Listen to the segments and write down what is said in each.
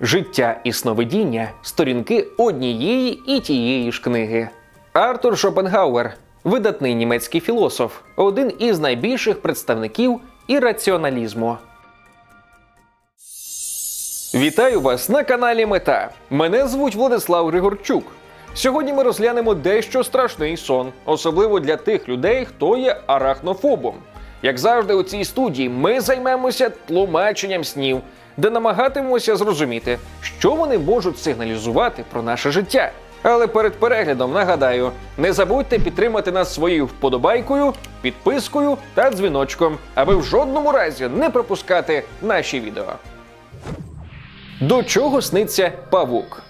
Життя і сновидіння сторінки однієї і тієї ж книги. Артур Шопенгауер, видатний німецький філософ, один із найбільших представників ірраціоналізму. Вітаю вас на каналі Мета. Мене звуть Владислав Григорчук. Сьогодні ми розглянемо дещо страшний сон, особливо для тих людей, хто є арахнофобом. Як завжди, у цій студії ми займемося тлумаченням снів, де намагатимемося зрозуміти, що вони можуть сигналізувати про наше життя. Але перед переглядом нагадаю, не забудьте підтримати нас своєю вподобайкою, підпискою та дзвіночком, аби в жодному разі не пропускати наші відео. До чого сниться павук?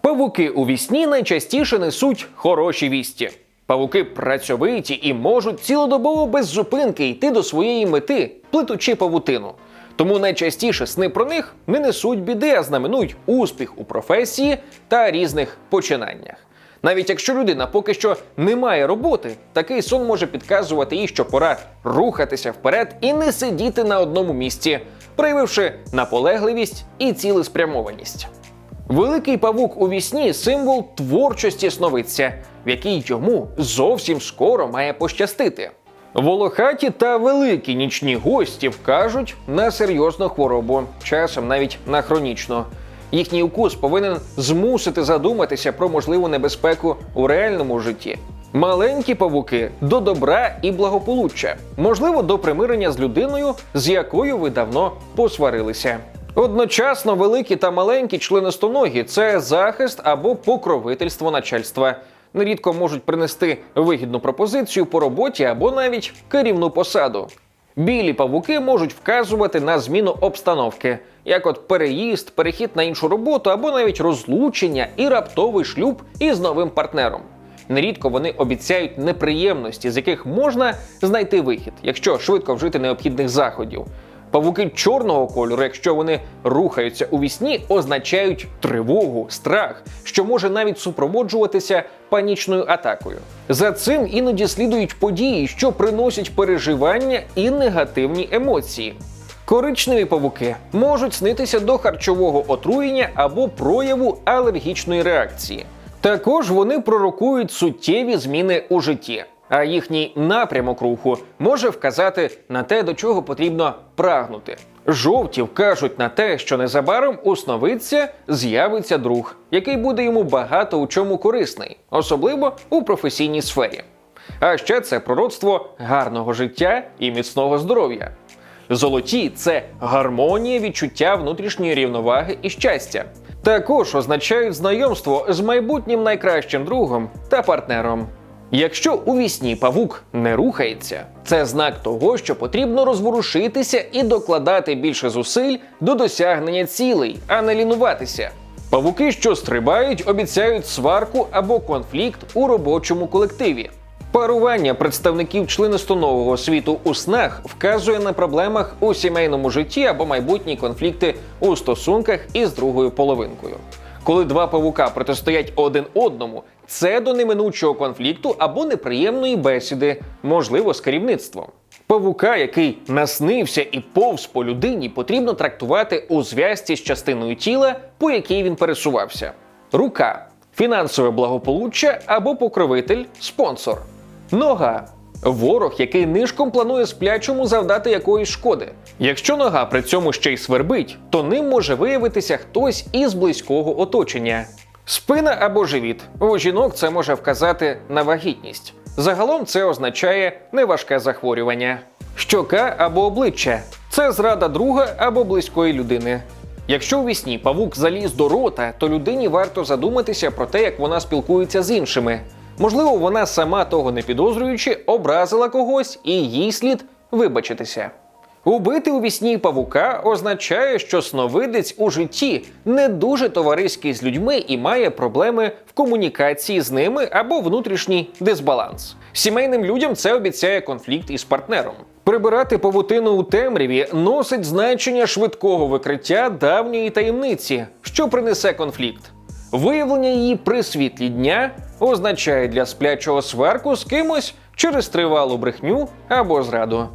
Павуки у вісні найчастіше несуть хороші вісті. Павуки працьовиті і можуть цілодобово без зупинки йти до своєї мети, плетучи павутину. Тому найчастіше сни про них не несуть біди, а знаменують успіх у професії та різних починаннях. Навіть якщо людина поки що не має роботи, такий сон може підказувати їй, що пора рухатися вперед і не сидіти на одному місці, проявивши наполегливість і цілеспрямованість. Великий павук у вісні символ творчості сновидця, в якій йому зовсім скоро має пощастити. Волохаті та великі нічні гості вкажуть на серйозну хворобу, часом навіть на хронічну. Їхній укус повинен змусити задуматися про можливу небезпеку у реальному житті. Маленькі павуки до добра і благополуччя, можливо, до примирення з людиною, з якою ви давно посварилися. Одночасно великі та маленькі членистоногі це захист або покровительство начальства. Нерідко можуть принести вигідну пропозицію по роботі або навіть керівну посаду. Білі павуки можуть вказувати на зміну обстановки, як от переїзд, перехід на іншу роботу або навіть розлучення і раптовий шлюб із новим партнером. Нерідко вони обіцяють неприємності, з яких можна знайти вихід, якщо швидко вжити необхідних заходів. Павуки чорного кольору, якщо вони рухаються у вісні, означають тривогу, страх, що може навіть супроводжуватися панічною атакою. За цим іноді слідують події, що приносять переживання і негативні емоції. Коричневі павуки можуть снитися до харчового отруєння або прояву алергічної реакції. Також вони пророкують суттєві зміни у житті а їхній напрямок руху може вказати на те, до чого потрібно прагнути. Жовті вкажуть на те, що незабаром у сновидця з'явиться друг, який буде йому багато у чому корисний, особливо у професійній сфері. А ще це пророцтво гарного життя і міцного здоров'я. Золоті це гармонія відчуття внутрішньої рівноваги і щастя. Також означають знайомство з майбутнім найкращим другом та партнером. Якщо у вісні павук не рухається, це знак того, що потрібно розворушитися і докладати більше зусиль до досягнення цілей, а не лінуватися. Павуки, що стрибають, обіцяють сварку або конфлікт у робочому колективі. Парування представників членистонового світу у снах вказує на проблемах у сімейному житті або майбутні конфлікти у стосунках із другою половинкою. Коли два павука протистоять один одному, це до неминучого конфлікту або неприємної бесіди, можливо, з керівництвом. Павука, який наснився і повз по людині, потрібно трактувати у зв'язці з частиною тіла, по якій він пересувався. Рука фінансове благополуччя або покровитель, спонсор. Нога ворог, який нишком планує сплячому завдати якоїсь шкоди. Якщо нога при цьому ще й свербить, то ним може виявитися хтось із близького оточення. Спина або живіт. У жінок це може вказати на вагітність. Загалом це означає неважке захворювання. Щока або обличчя це зрада друга або близької людини. Якщо у вісні павук заліз до рота, то людині варто задуматися про те, як вона спілкується з іншими. Можливо, вона сама того не підозрюючи, образила когось і їй слід вибачитися. Убити у вісні павука означає, що сновидець у житті не дуже товариський з людьми і має проблеми в комунікації з ними або внутрішній дисбаланс. Сімейним людям це обіцяє конфлікт із партнером. Прибирати павутину у темряві носить значення швидкого викриття давньої таємниці, що принесе конфлікт. Виявлення її при світлі дня означає для сплячого сварку з кимось через тривалу брехню або зраду.